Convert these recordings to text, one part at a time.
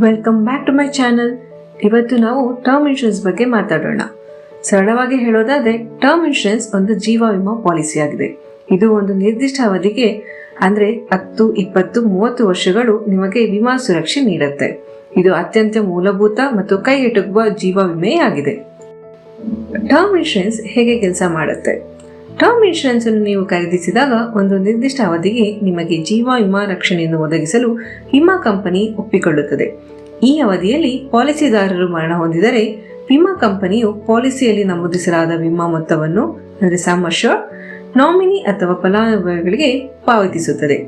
Welcome back to my channel ಇವತ್ತು ನಾವು term insurance ಬಗ್ಗೆ ಮಾತಾಡೋಣ. ಸರಳವಾಗಿ ಹೇಳೋದಾದ್ರೆ ಟರ್ಮ್ ಇನ್ಶೂರೆನ್ಸ್ ಒಂದು ಜೀವ ವಿಮಾ ಪಾಲಿಸಿ ಆಗಿದೆ. ಇದು ಒಂದು ನಿರ್ದಿಷ್ಟ ಅವಧಿಗೆ, ಅಂದ್ರೆ ಹತ್ತು, ಇಪ್ಪತ್ತು, ಮೂವತ್ತು ವರ್ಷಗಳು ನಿಮಗೆ ವಿಮಾ ಸುರಕ್ಷೆ ನೀಡುತ್ತೆ. ಇದು ಅತ್ಯಂತ ಮೂಲಭೂತ ಮತ್ತು ಕೈಗೆಟುಕುವ ಜೀವ ವಿಮೆಯಾಗಿದೆ. ಟರ್ಮ್ ಇನ್ಶೂರೆನ್ಸ್ ಹೇಗೆ ಕೆಲಸ ಮಾಡುತ್ತೆ? ಟರ್ಮ್ ಇನ್ಶೂರೆನ್ಸ್ ಅನ್ನು ನೀವು ಖರೀದಿಸಿದಾಗ ಒಂದು ನಿರ್ದಿಷ್ಟ ಅವಧಿಗೆ ನಿಮಗೆ ಜೀವ ವಿಮಾ ರಕ್ಷಣೆಯನ್ನು ಒದಗಿಸಲು ವಿಮಾ ಕಂಪನಿ ಒಪ್ಪಿಕೊಳ್ಳುತ್ತದೆ. ಈ ಅವಧಿಯಲ್ಲಿ ಪಾಲಿಸಿದಾರರು ಮರಣ ಹೊಂದಿದರೆ ವಿಮಾ ಕಂಪನಿಯು ಪಾಲಿಸಿಯಲ್ಲಿ ನಮೂದಿಸಲಾದ ವಿಮಾ ಮೊತ್ತವನ್ನು, ಅಂದರೆ ಸಮ್ ನಾಮಿನಿ ಅಥವಾ ಫಲಾನುಭವಿಗಳಿಗೆ ಪಾವತಿಸುತ್ತದೆ.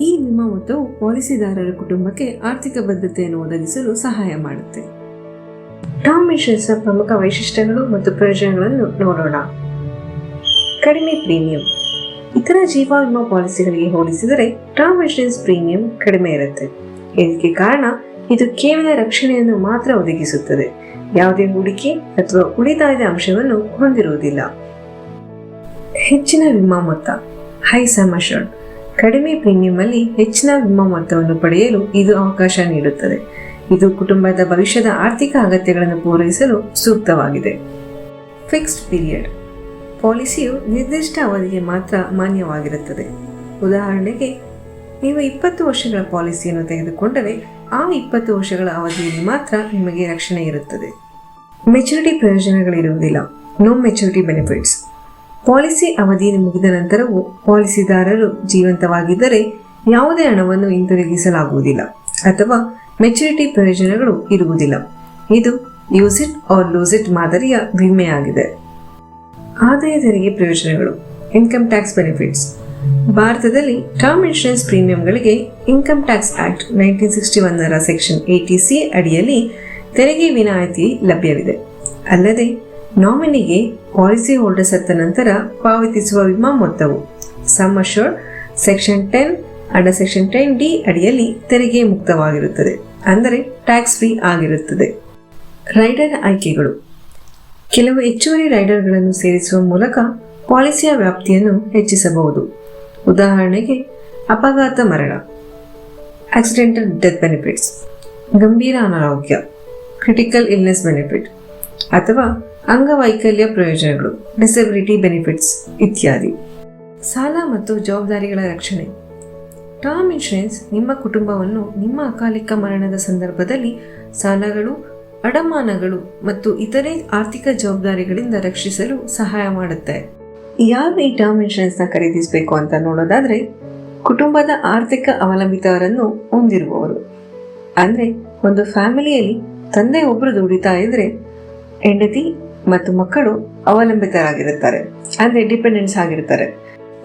ಈ ವಿಮಾ ಮೊತ್ತವು ಪಾಲಿಸಿದಾರರ ಕುಟುಂಬಕ್ಕೆ ಆರ್ಥಿಕ ಭದ್ರತೆಯನ್ನು ಒದಗಿಸಲು ಸಹಾಯ ಮಾಡುತ್ತೆ. ಟರ್ಮ್ ಇನ್ಶೂರೆನ್ಸ್ನ ಪ್ರಮುಖ ವೈಶಿಷ್ಟ್ಯಗಳು ಮತ್ತು ಪ್ರಯೋಜನಗಳನ್ನು ನೋಡೋಣ. ಕಡಿಮೆ ಪ್ರೀಮಿಯಂ. ಇತರ ಜೀವ ವಿಮಾ ಪಾಲಿಸಿಗಳಿಗೆ ಹೋಲಿಸಿದರೆ ಟರ್ಮ್ ಇನ್ಶೂರೆನ್ಸ್ ಪ್ರೀಮಿಯಂ ಕಡಿಮೆ ಇರುತ್ತೆ. ಇದಕ್ಕೆ ಕಾರಣ, ಇದು ಕೇವಲ ರಕ್ಷಣೆಯನ್ನು ಮಾತ್ರ ಒದಗಿಸುತ್ತದೆ. ಯಾವುದೇ ಹೂಡಿಕೆ ಅಥವಾ ಉಳಿತಾಯದ ಅಂಶವನ್ನು ಹೊಂದಿರುವುದಿಲ್ಲ. ಹೆಚ್ಚಿನ ವಿಮಾ ಮೊತ್ತ. ಹೈ ಸಮ್ ಕಡಿಮೆ ಪ್ರೀಮಿಯಂ ಅಲ್ಲಿ ಹೆಚ್ಚಿನ ವಿಮಾ ಮೊತ್ತವನ್ನು ಪಡೆಯಲು ಇದು ಅವಕಾಶ ನೀಡುತ್ತದೆ. ಇದು ಕುಟುಂಬದ ಭವಿಷ್ಯದ ಆರ್ಥಿಕ ಅಗತ್ಯಗಳನ್ನು ಪೂರೈಸಲು ಸೂಕ್ತವಾಗಿದೆ. Fixed period. ಪಾಲಿಸಿಯು ನಿರ್ದಿಷ್ಟ ಅವಧಿಗೆ ಮಾತ್ರ ಮಾನ್ಯವಾಗಿರುತ್ತದೆ. ಉದಾಹರಣೆಗೆ, ನೀವು ಇಪ್ಪತ್ತು ವರ್ಷಗಳ ಪಾಲಿಸಿಯನ್ನು ತೆಗೆದುಕೊಂಡರೆ ಆ ಇಪ್ಪತ್ತು ವರ್ಷಗಳ ಅವಧಿಯಲ್ಲಿ ಮಾತ್ರ ನಿಮಗೆ ರಕ್ಷಣೆ ಇರುತ್ತದೆ. ಮೆಚುರಿಟಿ ಪ್ರಯೋಜನಗಳಿರುವುದಿಲ್ಲ. ನೋ ಮೆಚುರಿಟಿ ಬೆನಿಫಿಟ್ಸ್ ಪಾಲಿಸಿ ಅವಧಿ ಮುಗಿದ ನಂತರವೂ ಪಾಲಿಸಿದಾರರು ಜೀವಂತವಾಗಿದ್ದರೆ ಯಾವುದೇ ಹಣವನ್ನು ಹಿಂತಿರುಗಿಸಲಾಗುವುದಿಲ್ಲ ಅಥವಾ ಮೆಚುರಿಟಿ ಪ್ರಯೋಜನಗಳು ಇರುವುದಿಲ್ಲ. ಇದು use it or lose it ಮಾದರಿಯ ವಿಮೆಯಾಗಿದೆ. ಆದಾಯ ತೆರಿಗೆ ಪ್ರಯೋಜನಗಳು ಇನ್ಕಮ್ ಟ್ಯಾಕ್ಸ್ ಬೆನಿಫಿಟ್ಸ್ ಭಾರತದಲ್ಲಿ term insurance ಪ್ರೀಮಿಯಂಗಳಿಗೆ income tax act nineteen sixty ಒನ್ನರ section eighty C ಅಡಿಯಲ್ಲಿ ತೆರಿಗೆ ವಿನಾಯಿತಿ ಲಭ್ಯವಿದೆ. ಅಲ್ಲದೆ ನಾಮಿನಿಗೆ ಪಾಲಿಸಿ ಹೋಲ್ಡರ್ ಸತ್ತ ನಂತರ ಪಾವತಿಸುವ ವಿಮಾ ಮೊತ್ತವು. Sum assured section ten under section ten D ಅಡಿಯಲ್ಲಿ ತೆರಿಗೆ ಮುಕ್ತವಾಗಿರುತ್ತದೆ. ಅಂದರೆ ಟ್ಯಾಕ್ಸ್ ಫ್ರೀ ಆಗಿರುತ್ತದೆ. ರೈಡರ್ ಆಯ್ಕೆಗಳು. ಕೆಲವು ಹೆಚ್ಚುವರಿ ರೈಡರ್ಗಳನ್ನು ಸೇರಿಸುವ ಮೂಲಕ ಪಾಲಿಸಿಯ ವ್ಯಾಪ್ತಿಯನ್ನು ಹೆಚ್ಚಿಸಬಹುದು. ಉದಾಹರಣೆಗೆ, ಅಪಘಾತ ಮರಣ ಆಕ್ಸಿಡೆಂಟಲ್ ಡೆತ್ ಬೆನಿಫಿಟ್ಸ್ ಗಂಭೀರ ಅನಾರೋಗ್ಯ ಕ್ರಿಟಿಕಲ್ ಇಲ್ನೆಸ್ ಬೆನಿಫಿಟ್ ಅಥವಾ ಅಂಗವೈಕಲ್ಯ ಪ್ರಯೋಜನಗಳು ಡಿಸಬಿಲಿಟಿ ಬೆನಿಫಿಟ್ಸ್ ಇತ್ಯಾದಿ. ಸಾಲ ಮತ್ತು ಜವಾಬ್ದಾರಿಗಳ ರಕ್ಷಣೆ. ಟರ್ಮ್ ಇನ್ಶೂರೆನ್ಸ್ ನಿಮ್ಮ ಕುಟುಂಬವನ್ನು ನಿಮ್ಮ ಅಕಾಲಿಕ ಮರಣದ ಸಂದರ್ಭದಲ್ಲಿ ಸಾಲಗಳು ಅಡಮಾನಗಳು ಮತ್ತು ಇತರೆ ಆರ್ಥಿಕ ಜವಾಬ್ದಾರಿಗಳಿಂದ ರಕ್ಷಿಸಲು ಸಹಾಯ ಮಾಡುತ್ತೆ. ಯಾರು ಈ ಟರ್ಮ್ ಇನ್ಶೂರೆನ್ಸ್ನ ಖರೀದಿಸಬೇಕು ಅಂತ ನೋಡೋದಾದ್ರೆ, ಕುಟುಂಬದ ಆರ್ಥಿಕ ಅವಲಂಬಿತರನ್ನು ಹೊಂದಿರುವವರು. ಅಂದರೆ, ಒಂದು ಫ್ಯಾಮಿಲಿಯಲ್ಲಿ ತಂದೆ ಒಬ್ಬರು ದುಡಿತಾ ಇದ್ರೆ, ಹೆಂಡತಿ ಮತ್ತು ಮಕ್ಕಳು ಅವಲಂಬಿತರಾಗಿರುತ್ತಾರೆ. ಅಂದರೆ ಡಿಪೆಂಡೆನ್ಸ್ ಆಗಿರ್ತಾರೆ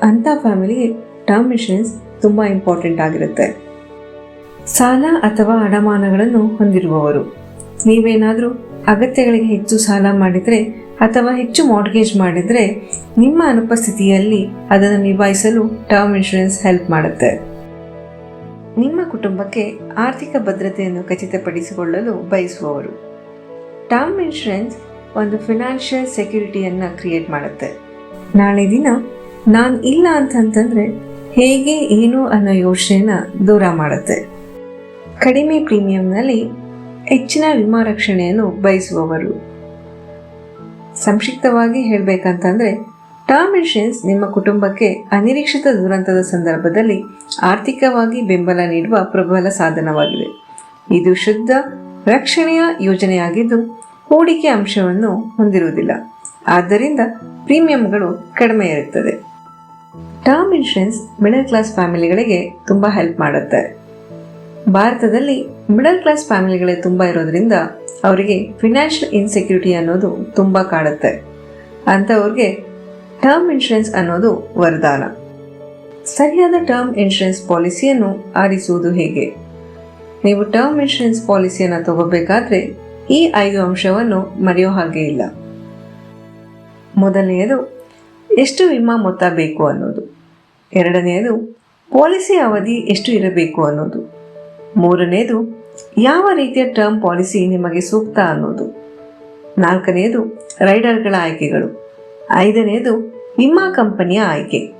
ಅಂಥ ಫ್ಯಾಮಿಲಿಗೆ ಟರ್ಮ್ ಇನ್ಶೂರೆನ್ಸ್ ತುಂಬ ಇಂಪಾರ್ಟೆಂಟ್ ಆಗಿರುತ್ತೆ. ಸಾಲ ಅಥವಾ ಅಡಮಾನಗಳನ್ನು ಹೊಂದಿರುವವರು. ನೀವೇನಾದರೂ ಅಗತ್ಯಗಳಿಗೆ ಹೆಚ್ಚು ಸಾಲ ಮಾಡಿದರೆ ಅಥವಾ ಹೆಚ್ಚು ಮಾರ್ಗೇಜ್ ಮಾಡಿದರೆ ನಿಮ್ಮ ಅನುಪಸ್ಥಿತಿಯಲ್ಲಿ ಅದನ್ನು ನಿಭಾಯಿಸಲು ಟರ್ಮ್ ಇನ್ಶೂರೆನ್ಸ್ ಹೆಲ್ಪ್ ಮಾಡುತ್ತೆ. ನಿಮ್ಮ ಕುಟುಂಬಕ್ಕೆ ಆರ್ಥಿಕ ಭದ್ರತೆಯನ್ನು ಖಚಿತಪಡಿಸಿಕೊಳ್ಳಲು ಬಯಸುವವರು. ಟರ್ಮ್ ಇನ್ಶೂರೆನ್ಸ್ ಒಂದು ಫಿನಾನ್ಷಿಯಲ್ ಸೆಕ್ಯೂರಿಟಿಯನ್ನು ಕ್ರಿಯೇಟ್ ಮಾಡುತ್ತೆ. ನಾಳೆ ದಿನ ನಾನು ಇಲ್ಲ ಅಂತಂತಂದರೆ ಹೇಗೆ, ಏನು ಅನ್ನೋ ಯೋಚನೆನ ದೂರ ಮಾಡುತ್ತೆ. ಕಡಿಮೆ ಪ್ರೀಮಿಯಂನಲ್ಲಿ ಹೆಚ್ಚಿನ ವಿಮಾ ರಕ್ಷಣೆಯನ್ನು ಬಯಸುವವರು. ಸಂಕ್ಷಿಪ್ತವಾಗಿ ಹೇಳಬೇಕಂತಂದರೆ ಟರ್ಮ್ ಇನ್ಶೂರೆನ್ಸ್ ನಿಮ್ಮ ಕುಟುಂಬಕ್ಕೆ ಅನಿರೀಕ್ಷಿತ ದುರಂತದ ಸಂದರ್ಭದಲ್ಲಿ ಆರ್ಥಿಕವಾಗಿ ಬೆಂಬಲ ನೀಡುವ ಪ್ರಬಲ ಸಾಧನವಾಗಿದೆ. ಇದು ಶುದ್ಧ, ರಕ್ಷಣೆಯ ಯೋಜನೆಯಾಗಿದ್ದು ಹೂಡಿಕೆ ಅಂಶವನ್ನು ಹೊಂದಿರುವುದಿಲ್ಲ. ಆದ್ದರಿಂದ ಪ್ರೀಮಿಯಂಗಳು ಕಡಿಮೆ ಇರುತ್ತದೆ. ಟರ್ಮ್ ಇನ್ಶೂರೆನ್ಸ್ ಮಿಡಲ್ ಕ್ಲಾಸ್ ಫ್ಯಾಮಿಲಿಗಳಿಗೆ ತುಂಬ ಹೆಲ್ಪ್ ಮಾಡುತ್ತೆ ಭಾರತದಲ್ಲಿ ಮಿಡಲ್ ಕ್ಲಾಸ್ ಫ್ಯಾಮಿಲಿಗಳೇ ತುಂಬ ಇರೋದ್ರಿಂದ ಅವರಿಗೆ ಫಿನಾನ್ಷಿಯಲ್ ಇನ್ಸೆಕ್ಯೂರಿಟಿ ಅನ್ನೋದು ತುಂಬ ಕಾಡುತ್ತೆ. ಅಂಥವ್ರಿಗೆ ಟರ್ಮ್ ಇನ್ಶೂರೆನ್ಸ್ ಅನ್ನೋದು ವರದಾನ. ಸರಿಯಾದ ಟರ್ಮ್ ಇನ್ಶೂರೆನ್ಸ್ ಪಾಲಿಸಿಯನ್ನು ಆರಿಸುವುದು ಹೇಗೆ? ನೀವು ಟರ್ಮ್ ಇನ್ಶೂರೆನ್ಸ್ ಪಾಲಿಸಿಯನ್ನು ತಗೋಬೇಕಾದ್ರೆ ಈ ಐದು ಅಂಶವನ್ನು ಮರೆಯೋ ಹಾಗೆ ಇಲ್ಲ. ಮೊದಲನೆಯದು, ಎಷ್ಟು ವಿಮಾ ಮೊತ್ತ ಬೇಕು ಅನ್ನೋದು. ಎರಡನೆಯದು, ಪಾಲಿಸಿ ಅವಧಿ ಎಷ್ಟು ಇರಬೇಕು ಅನ್ನೋದು. ಮೂರನೆಯದು ಯಾವ ರೀತಿಯ ಟರ್ಮ್ ಪಾಲಿಸಿ ನಿಮಗೆ ಸೂಕ್ತ ಅನ್ನೋದು. ನಾಲ್ಕನೆಯದು ರೈಡರ್ಗಳ ಆಯ್ಕೆಗಳು. ಐದನೆಯದು ವಿಮಾ ಕಂಪನಿಯ ಆಯ್ಕೆ.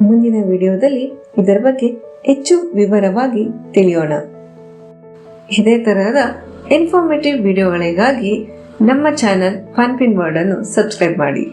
ಮುಂದಿನ ವಿಡಿಯೋದಲ್ಲಿ ಇದರ ಬಗ್ಗೆ ಹೆಚ್ಚು ವಿವರವಾಗಿ ತಿಳಿಯೋಣ. ಇದೇ ತರಹದ ಇನ್ಫಾರ್ಮೇಟಿವ್ ವಿಡಿಯೋಗಳಿಗಾಗಿ ನಮ್ಮ ಚಾನಲ್ ಫನ್ ಪಿನ್ ವರ್ಡ್ ಅನ್ನು ಸಬ್ಸ್ಕ್ರೈಬ್ ಮಾಡಿ.